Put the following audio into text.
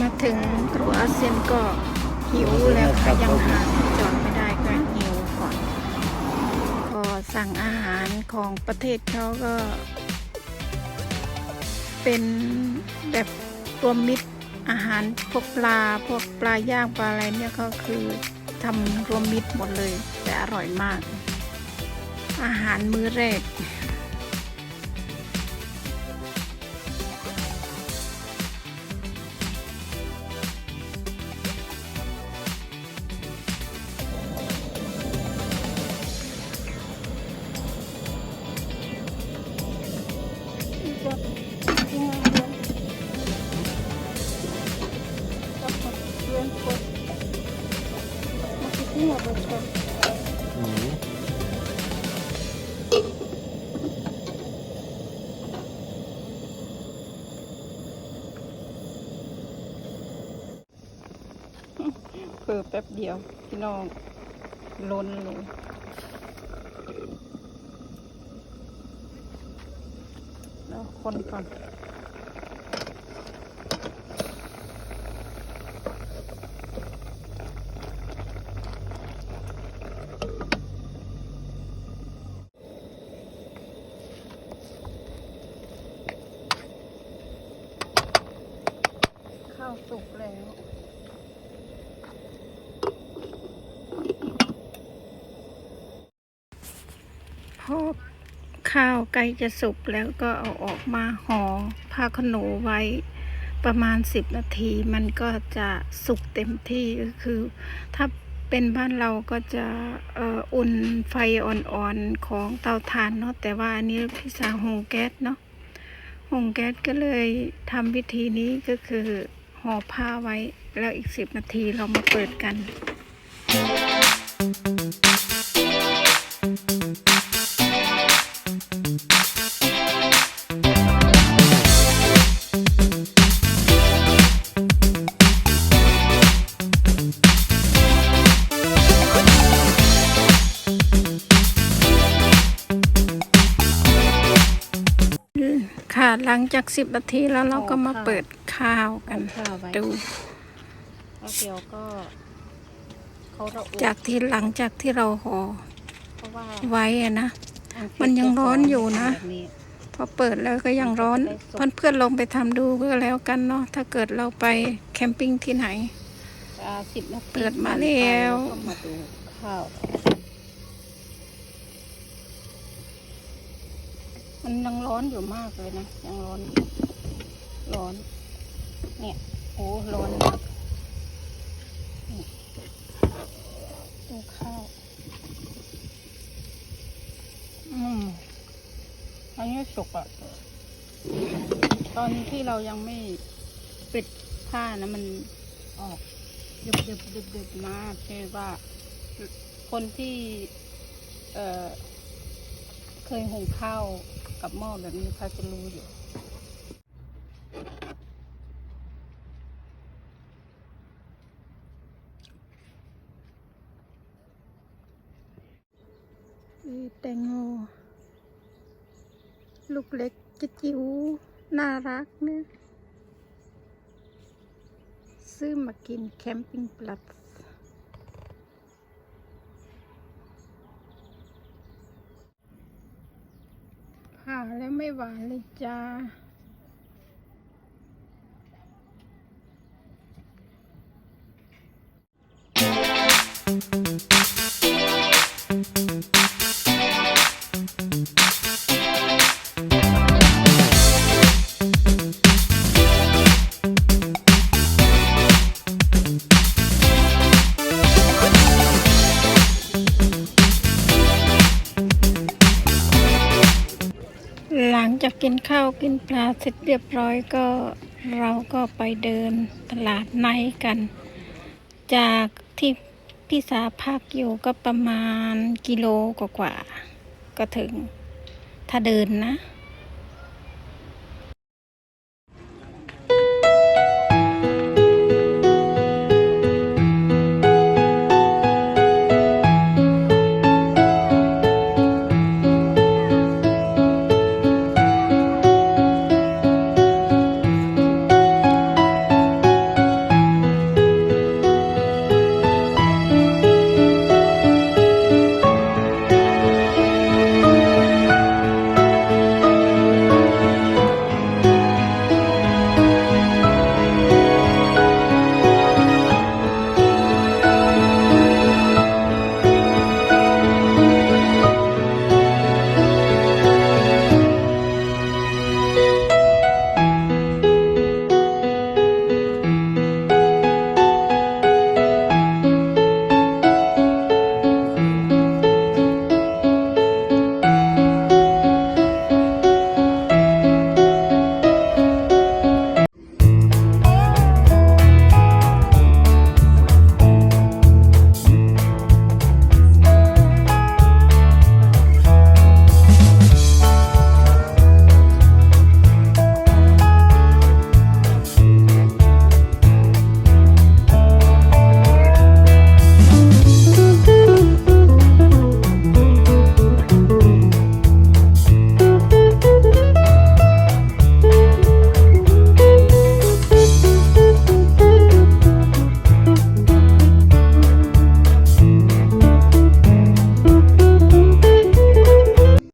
มาถึงครัวอาเซียนก็หิวแล้วค่ะ ยังหาที่จอดไม่ได้ก็หิวก่อน ก็สั่งอาหารของประเทศเขาก็ เป็นแบบรวมมิตร อาหารพวกปลาพวกปลาย่างปลาอะไรเนี่ยก็คือทำรวมมิตรหมดเลย แต่อร่อยมาก อาหารมื้อแรก เปิดแป๊บเดียว พี่น้องล้นเลยแล้วคนก่อน สุกแล้ว พอข้าวใกล้จะสุกแล้วก็เอาออกมาห่อผ้าขนหนูไว้ประมาณ 10 นาทีมันก็จะสุกเต็มที่ก็คือ ถ้าเป็นบ้านเราก็จะอุ่นไฟอ่อนๆของเตาถ่านเนาะแต่ว่าอันนี้พี่สาวหงแก๊สเนาะหงแก๊สก็เลยทำวิธีนี้ก็คือ ห่อผ้าไว้ แล้วอีก10นาทีเรามาเปิดกัน ค่ะหลังจากสิบนาทีแล้วเราก็มาเปิด ข้าวกันข้าวไว้ดูแล้วเดี๋ยวก็เขาระอุจากที่หลังจากที่เราห่อเพราะว่าไว้อะนะอัมันยังร้อนอยู่นะ แบบนี้ พอเปิดแล้วก็ยังร้อน เพื่อนเพื่อนๆลองไปทำดูเพื่อแล้วกันเนาะถ้าเกิดเราไปแคมปิ้งที่ไหนอ่าสิบนาทีเปิดมาแล้ว ก็มาดูข้าว มันยังร้อนอยู่มากเลยนะ ยังร้อนอยู่ร้อน เนี่ยโอ้ร้อนดูข้าว อืม อันนี้สุกอะตอนที่เรายังไม่ปิดผ้านะมันออกดึบดึบดึบดึบมากใช่ว่า คนที่เอ่อเคยหุงข้าวกับหม้อแบบนี้เขาจะรู้อยู่ คือแตงโมลูกเล็กจิ๋วจิ๋วน่ารักเนี่ยซื้อมากินแคมปิ้งปลัดผ่าแล้วไม่หวานเลยจ้าหลั จากกินข้าวกินปลาเสร็จเรียบร้อยก็เราก็ไปเดินตลาดไนกัน จากที่พี่สาพักอยู่ก็ประมาณกิโลกว่าๆก็ถึง ถ้าเดินนะ